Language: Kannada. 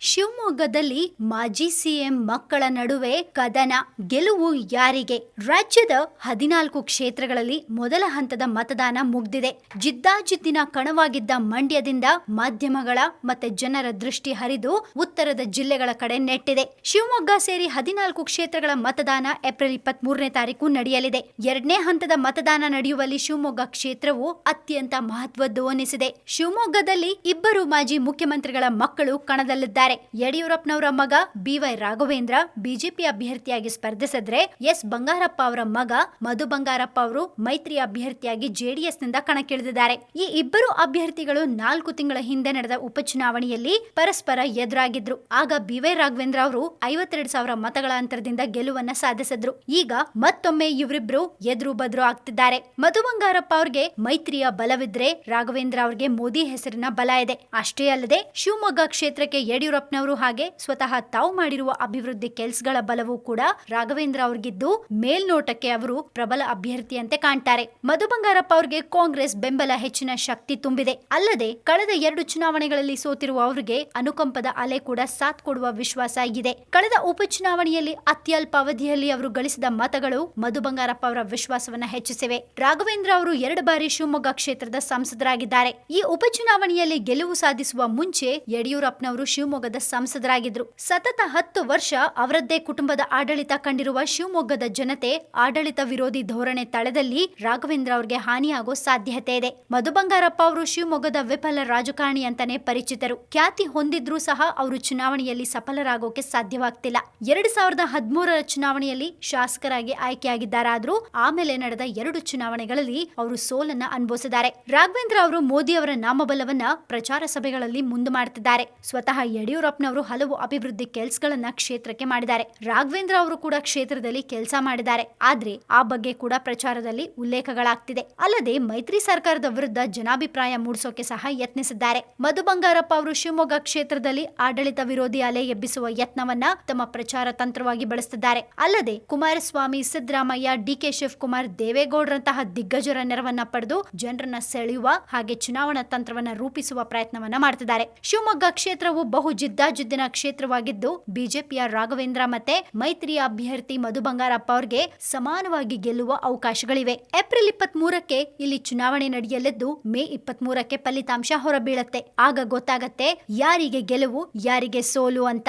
ಶಿವಮೊಗ್ಗದಲ್ಲಿ ಮಾಜಿ ಸಿಎಂ ಮಕ್ಕಳ ನಡುವೆ ಕದನ ಗೆಲುವು ಯಾರಿಗೆ? ರಾಜ್ಯದ ಹದಿನಾಲ್ಕು ಕ್ಷೇತ್ರಗಳಲ್ಲಿ ಮೊದಲ ಹಂತದ ಮತದಾನ ಮುಗ್ದಿದೆ. ಜಿದ್ದಾಜಿದ್ದಿನ ಕಣವಾಗಿದ್ದ ಮಂಡ್ಯದಿಂದ ಮಾಧ್ಯಮಗಳ ಮತ್ತೆ ಜನರ ದೃಷ್ಟಿ ಹರಿದು ಉತ್ತರದ ಜಿಲ್ಲೆಗಳ ಕಡೆ ನೆಟ್ಟಿದೆ. ಶಿವಮೊಗ್ಗ ಸೇರಿ ಹದಿನಾಲ್ಕು ಕ್ಷೇತ್ರಗಳ ಮತದಾನ ಏಪ್ರಿಲ್ ಇಪ್ಪತ್ತ್ ಮೂರನೇ ತಾರೀಕು ನಡೆಯಲಿದೆ. ಎರಡನೇ ಹಂತದ ಮತದಾನ ನಡೆಯುವಲ್ಲಿ ಶಿವಮೊಗ್ಗ ಕ್ಷೇತ್ರವು ಅತ್ಯಂತ ಮಹತ್ವದ್ದು ಅನಿಸಿದೆ ಶಿವಮೊಗ್ಗದಲ್ಲಿ ಇಬ್ಬರು ಮಾಜಿ ಮುಖ್ಯಮಂತ್ರಿಗಳ ಮಕ್ಕಳು ಕಣದಲ್ಲಿದ್ದಾರೆ. ಯಡಿಯೂರಪ್ಪನವರ ಮಗ ಬಿವೈ ರಾಘವೇಂದ್ರ ಬಿಜೆಪಿ ಅಭ್ಯರ್ಥಿಯಾಗಿ ಸ್ಪರ್ಧಿಸಿದ್ರೆ ಎಸ್ ಬಂಗಾರಪ್ಪ ಅವರ ಮಗ ಮಧು ಬಂಗಾರಪ್ಪ ಅವರು ಮೈತ್ರಿ ಅಭ್ಯರ್ಥಿಯಾಗಿ ಜೆಡಿಎಸ್ನಿಂದ ಕಣಕ್ಕಿಳಿದಿದ್ದಾರೆ. ಈ ಇಬ್ಬರು ಅಭ್ಯರ್ಥಿಗಳು ನಾಲ್ಕು ತಿಂಗಳ ಹಿಂದೆ ನಡೆದ ಉಪಚುನಾವಣೆಯಲ್ಲಿ ಪರಸ್ಪರ ಎದುರಾಗಿದ್ರು. ಆಗ ಬಿವೈ ರಾಘವೇಂದ್ರ ಅವರು ಐವತ್ತೆರಡು ಸಾವಿರ ಮತಗಳ ಅಂತರದಿಂದ ಗೆಲುವನ್ನ ಸಾಧಿಸಿದ್ರು. ಈಗ ಮತ್ತೊಮ್ಮೆ ಇವರಿಬ್ರು ಎದುರು ಬದ್ರು ಆಗ್ತಿದ್ದಾರೆ. ಮಧು ಬಂಗಾರಪ್ಪ ಅವ್ರಿಗೆ ಮೈತ್ರಿಯ ಬಲವಿದ್ರೆ ರಾಘವೇಂದ್ರ ಅವ್ರಿಗೆ ಮೋದಿ ಹೆಸರಿನ ಬಲ ಇದೆ. ಅಷ್ಟೇ ಅಲ್ಲದೆ ಶಿವಮೊಗ್ಗ ಕ್ಷೇತ್ರಕ್ಕೆ ಯಡಿಯೂರಪ್ಪನವರು ಹಾಗೆ ಸ್ವತಃ ತಾವು ಮಾಡಿರುವ ಅಭಿವೃದ್ಧಿ ಕೆಲಸಗಳ ಬಲವೂ ಕೂಡ ರಾಘವೇಂದ್ರ ಅವ್ರಿಗಿದ್ದು. ಮೇಲ್ನೋಟಕ್ಕೆ ಅವರು ಪ್ರಬಲ ಅಭ್ಯರ್ಥಿಯಂತೆ ಕಾಣ್ತಾರೆ. ಮಧು ಬಂಗಾರಪ್ಪ ಅವರಿಗೆ ಕಾಂಗ್ರೆಸ್ ಬೆಂಬಲ ಹೆಚ್ಚಿನ ಶಕ್ತಿ ತುಂಬಿದೆ. ಅಲ್ಲದೆ ಕಳೆದ ಎರಡು ಚುನಾವಣೆಗಳಲ್ಲಿ ಸೋತಿರುವ ಅವರಿಗೆ ಅನುಕಂಪದ ಅಲೆ ಕೂಡ ಸಾಥ್ ಕೊಡುವ ವಿಶ್ವಾಸ ಇದೆ. ಕಳೆದ ಉಪಚುನಾವಣೆಯಲ್ಲಿ ಅತ್ಯಲ್ಪ ಅವಧಿಯಲ್ಲಿ ಅವರು ಗಳಿಸಿದ ಮತಗಳು ಮಧು ಬಂಗಾರಪ್ಪ ಅವರ ವಿಶ್ವಾಸವನ್ನ ಹೆಚ್ಚಿಸಿವೆ. ರಾಘವೇಂದ್ರ ಅವರು ಎರಡು ಬಾರಿ ಶಿವಮೊಗ್ಗ ಕ್ಷೇತ್ರದ ಸಂಸದರಾಗಿದ್ದಾರೆ. ಈ ಉಪಚುನಾವಣೆಯಲ್ಲಿ ಗೆಲುವು ಸಾಧಿಸುವ ಮುಂಚೆ ಯಡಿಯೂರಪ್ಪನವರು ಶಿವಮೊಗ್ಗದ ಸಂಸದರಾಗಿದ್ರು. ಸತತ ಹತ್ತು ವರ್ಷ ಅವರದ್ದೇ ಕುಟುಂಬದ ಆಡಳಿತ ಕಂಡಿರುವ ಶಿವಮೊಗ್ಗದ ಜನತೆ ಆಡಳಿತ ವಿರೋಧಿ ಧೋರಣೆ ತಳದಲ್ಲಿ ರಾಘವೇಂದ್ರ ಅವರಿಗೆ ಹಾನಿಯಾಗೋ ಸಾಧ್ಯತೆ ಇದೆ. ಮಧು ಬಂಗಾರಪ್ಪ ಅವರು ಶಿವಮೊಗ್ಗದ ವಿಫಲ ರಾಜಕಾರಣಿ ಅಂತಾನೆ ಪರಿಚಿತರು. ಖ್ಯಾತಿ ಹೊಂದಿದ್ರೂ ಸಹ ಅವರು ಚುನಾವಣೆಯಲ್ಲಿ ಸಫಲರಾಗೋಕೆ ಸಾಧ್ಯವಾಗ್ತಿಲ್ಲ. ಎರಡ್ ಸಾವಿರದ ಹದಿಮೂರರ ಚುನಾವಣೆಯಲ್ಲಿ ಶಾಸಕರಾಗಿ ಆಯ್ಕೆಯಾಗಿದ್ದಾರಾದ್ರೂ ಆಮೇಲೆ ನಡೆದ ಎರಡು ಚುನಾವಣೆಗಳಲ್ಲಿ ಅವರು ಸೋಲನ್ನ ಅನುಭವಿಸಿದ್ದಾರೆ. ರಾಘವೇಂದ್ರ ಅವರು ಮೋದಿ ಅವರ ನಾಮಬಲವನ್ನ ಪ್ರಚಾರ ಸಭೆಗಳಲ್ಲಿ ಮುಂದೆ ಮಾಡ್ತಿದ್ದಾರೆ. ಸ್ವತಃ ಯಡಿಯೂರಪ್ಪನವರು ಹಲವು ಅಭಿವೃದ್ಧಿ ಕೆಲಸಗಳನ್ನ ಕ್ಷೇತ್ರಕ್ಕೆ ಮಾಡಿದ್ದಾರೆ. ರಾಘವೇಂದ್ರ ಅವರು ಕೂಡ ಕ್ಷೇತ್ರದಲ್ಲಿ ಕೆಲಸ ಮಾಡಿದ್ದಾರೆ. ಆದ್ರೆ ಆ ಬಗ್ಗೆ ಕೂಡ ಪ್ರಚಾರದಲ್ಲಿ ಉಲ್ಲೇಖಗಳಾಗ್ತಿದೆ. ಅಲ್ಲದೆ ಮೈತ್ರಿ ಸರ್ಕಾರದ ವಿರುದ್ಧ ಜನಾಭಿಪ್ರಾಯ ಮೂಡಿಸೋಕೆ ಸಹ ಯತ್ನಿಸಿದ್ದಾರೆ. ಮಧು ಬಂಗಾರಪ್ಪ ಅವರು ಶಿವಮೊಗ್ಗ ಕ್ಷೇತ್ರದಲ್ಲಿ ಆಡಳಿತ ವಿರೋಧಿ ಅಲೆ ಎಬ್ಬಿಸುವ ಯತ್ನವನ್ನ ತಮ್ಮ ಪ್ರಚಾರ ತಂತ್ರವಾಗಿ ಬಳಸುತ್ತಿದ್ದಾರೆ ಅಲ್ಲದೆ ಕುಮಾರಸ್ವಾಮಿ, ಸಿದ್ದರಾಮಯ್ಯ, ಡಿಕೆ ಶಿವಕುಮಾರ್, ದೇವೇಗೌಡರಂತಹ ದಿಗ್ಗಜರ ನೆರವನ್ನ ಪಡೆದು ಜನರನ್ನ ಸೆಳೆಯುವ ಹಾಗೆ ಚುನಾವಣಾ ತಂತ್ರವನ್ನ ರೂಪಿಸುವ ಪ್ರಯತ್ನವನ್ನ ಮಾಡ್ತಿದ್ದಾರೆ. ಶಿವಮೊಗ್ಗ ಕ್ಷೇತ್ರವು ಬಹು ಜಿದ್ದಾಜಿದ್ದಿನ ಕ್ಷೇತ್ರವಾಗಿದ್ದು, ಬಿಜೆಪಿಯ ರಾಘವೇಂದ್ರ ಮತ್ತೆ ಮೈತ್ರಿ ಅಭ್ಯರ್ಥಿ ಮಧು ಬಂಗಾರಪ್ಪ ಅವರಿಗೆ ಸಮಾನವಾಗಿ ಗೆಲ್ಲುವ ಅವಕಾಶಗಳಿವೆ. ಏಪ್ರಿಲ್ ಇಪ್ಪತ್ತ್ ಮೂರಕ್ಕೆ ಇಲ್ಲಿ ಚುನಾವಣೆ ನಡೆಯಲಿದ್ದು, ಮೇ ಇಪ್ಪತ್ತ್ ಮೂರಕ್ಕೆ ಫಲಿತಾಂಶ ಹೊರಬೀಳತ್ತೆ. ಆಗ ಗೊತ್ತಾಗತ್ತೆ, ಯಾರಿಗೆ ಗೆಲುವು, ಯಾರಿಗೆ ಸೋಲು ಅಂತ.